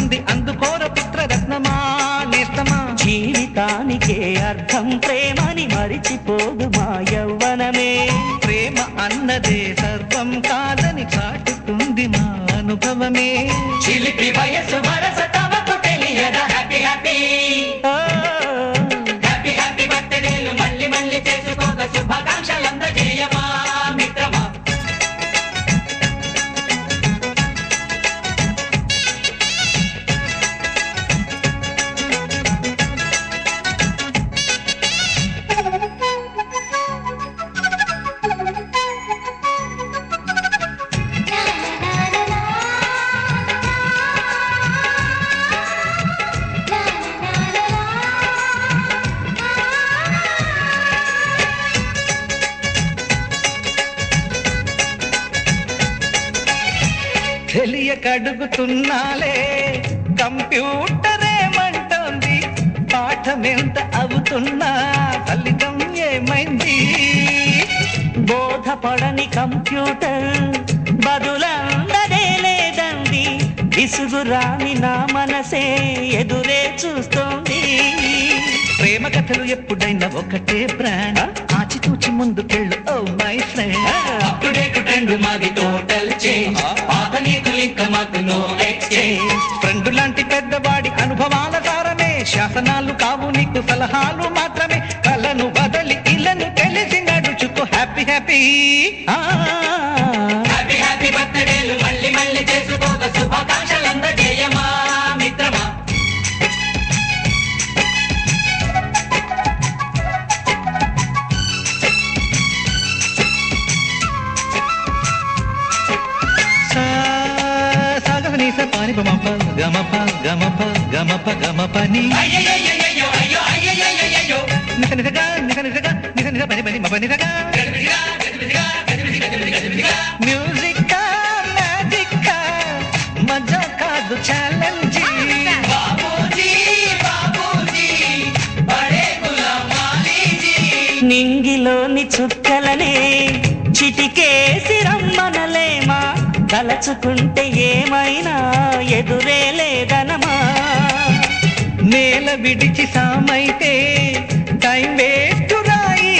స్వేచ్ఛ ఉంది. అందుకోర పుత్రరత్నమా నేస్తమా? జీవితానికే అర్థం ప్రేమని మరిచిపోదు మా యవ్వనమే ప్రేమ అన్నదే సర్వం కాదని చాటుతుంది మా అనుభవమే. చిలిపి వయసు తెలియకడుగుతున్నాలే కంప్యూటర్ ఏమంటోంది పాఠం ఎంత అవుతున్నా. ఫలితం ఏమైంది? బోధపడని కంప్యూటర్ బదులందరే లేదండి విసుగురాని నా మనసే ఎదురే చూస్తోంది. ప్రేమ కథలు ఎప్పుడైనా ఒకటే బ్రాండ్. ఆచితూచి ముందుకెళ్ళు ఓ మై ఫ్రెండ్. అప్పుడే టు మాది ఫ్రెండ్ లాంటి పెద్దవాడి అనుభవాల సారమే శాసనాలు కావు నీకు సలహాలు మాత్రమే. కలను బదలి ఇలను తెలిసి నడుచుకో. హ్యాపీ హ్యాపీ హ్యాపీ సాగనీస పాని పమప గమప గమప గమప గమపని అయ్యయ్యయ్యయ్యో అయ్యో అయ్యయ్యయ్యయ్యో నిస నిసగా నిస నిసగా నిస నిస పని పని మప మ్యూజిక్ మ్యాజిక్ మజా కాదు ఛాలెంజ్ నింగిలోని చుక్కలనే చిటికేసి రమ్మనలేమా తలచుకుంటే ఏమైనా ఎదురే లేదనమా? నేల విడిచి సామైతే టైం వేస్ట్ రాయి